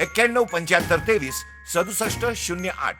एक्क्याण्णव पंच्याहत्तर तेवीस सदुसष्ट शून्य आठ.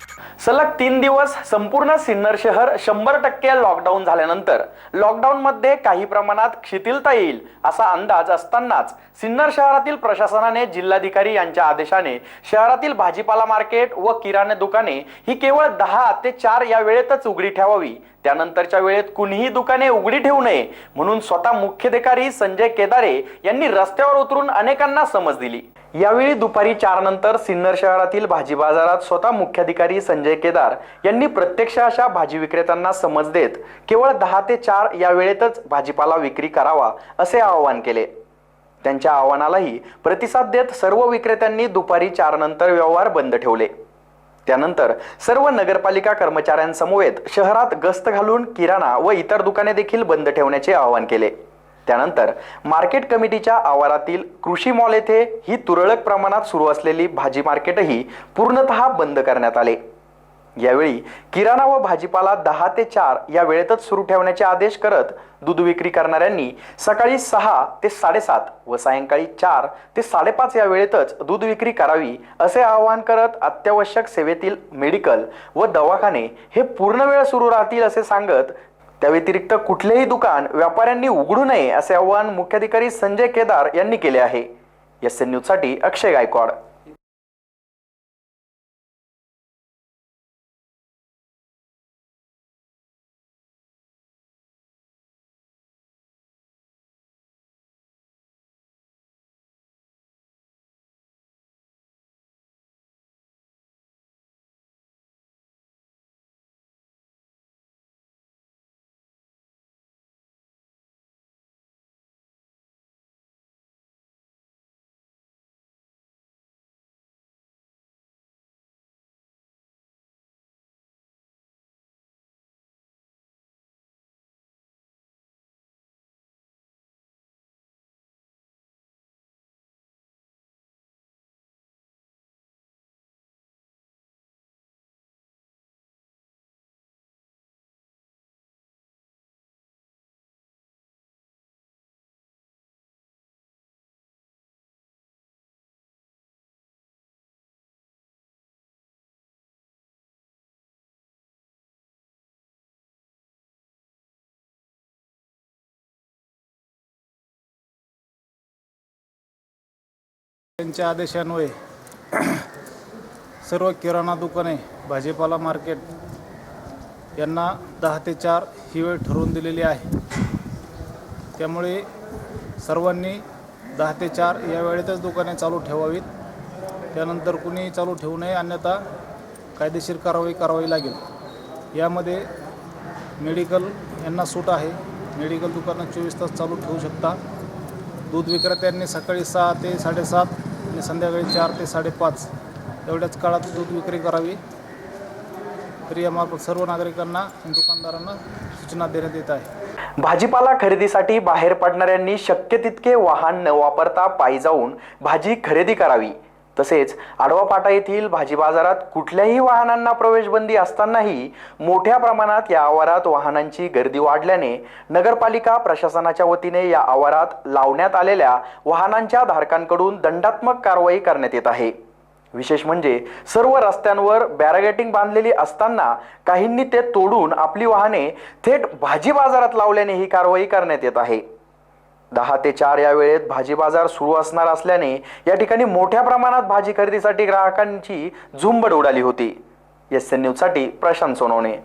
सलग तीन दिवस संपूर्ण सिन्नर शहर शंभर टक्के लॉकडाऊन झाल्यानंतर लॉकडाऊन मध्ये काही प्रमाणात शिथिलता येईल असा अंदाज असतानाच सिन्नर शहरातील प्रशासनाने जिल्हाधिकारी यांच्या आदेशाने शहरातील भाजीपाला मार्केट व किराणा दुकाने ही केवळ दहा ते चार या वेळेतच उघडी ठेवावी त्यानंतरच्या वेळेत कुणीही दुकाने उघडी ठेवू नये म्हणून स्वतः मुख्याधिकारी संजय केदारे यांनी रस्त्यावर उतरून अनेकांना समज दिली. यावेळी दुपारी चार नंतर सिन्नर शहरातील भाजी बाजारात स्वतः मुख्याधिकारी संजय केदार यांनी प्रत्यक्ष अशा भाजी विक्रेत्यांना समज देत केवळ दहा ते चार या वेळेतच भाजीपाला विक्री करावा असे आवाहन केले. त्यांच्या आव्हानालाही प्रतिसाद देत सर्व विक्रेत्यांनी दुपारी चार नंतर व्यवहार बंद ठेवले. त्यानंतर सर्व नगरपालिका कर्मचाऱ्यांसमवेत शहरात गस्त घालून किराणा व इतर दुकाने देखील बंद ठेवण्याचे आवाहन केले. त्यानंतर मार्केट कमिटीच्या आवारातील कृषी मॉल येथे ही तुरळक प्रमाणात सुरू असलेली भाजी मार्केटही पूर्णतः बंद करण्यात आले. यावेळी किराणा व भाजीपाला दहा ते चार या वेळेतच सुरू ठेवण्याचे आदेश करत दूध विक्री करणाऱ्यांनी सकाळी सहा ते साडेसात व सायंकाळी चार ते साडेपाच या वेळेतच दूध विक्री करावी असे आवाहन करत अत्यावश्यक सेवेतील मेडिकल व दवाखाने हे पूर्ण वेळ सुरू राहतील असे सांगत त्या व्यतिरिक्त कुठलेही दुकान व्यापाऱ्यांनी उघडू नये असे आवाहन मुख्याधिकारी संजय केदार यांनी केले आहे. एस एन न्यूजसाठी अक्षय गायकवाड. त्यांच्या आदेशान्वये सर्व किराणा दुकाने भाजीपाला मार्केट यांना दहा ते चार ही वेळ ठरवून दिलेली आहे. त्यामुळे सर्वांनी दहा ते चार या वेळेतच दुकाने चालू ठेवावीत. त्यानंतर कुणी चालू ठेवू नये अन्यथा कायदेशीर कारवाई करावी लागेल. यामध्ये मेडिकल यांना सूट आहे. मेडिकल दुकानं चोवीस तास चालू ठेवू शकता. दूध विक्रेत्यांनी सकाळी सहा ते साडेसात आणि संध्याकाळी चार ते साडेपाच एवढ्याच काळात दूध विक्री करावी. तरी यामार्फत सर्व नागरिकांना आणि दुकानदारांना सूचना देण्यात येत आहे. भाजीपाला खरेदीसाठी बाहेर पडणाऱ्यांनी शक्य तितके वाहन न वापरता पायी जाऊन भाजी खरेदी करावी. तसेच आडवा पाटा येथील भाजी बाजारात कुठल्याही वाहनांना प्रवेशबंदी असतानाही मोठ्या प्रमाणात या आवारात वाहनांची गर्दी वाढल्याने नगरपालिका प्रशासनाच्या वतीने या आवारात लावण्यात आलेल्या वाहनांच्या धारकांकडून दंडात्मक कारवाई करण्यात येत आहे. विशेष म्हणजे सर्व रस्त्यांवर बॅरागेटिंग बांधलेली असताना काहींनी ते तोडून आपली वाहने थेट भाजी बाजारात लावल्याने ही कारवाई करण्यात येत आहे. दहा ते चार या वेळेत भाजी बाजार सुरू असणार असल्याने या ठिकाणी मोठ्या प्रमाणात भाजी खरेदीसाठी ग्राहकांची झुंबड उडाली होती. एस एन न्यूजसाठी प्रशांत सोनवणे.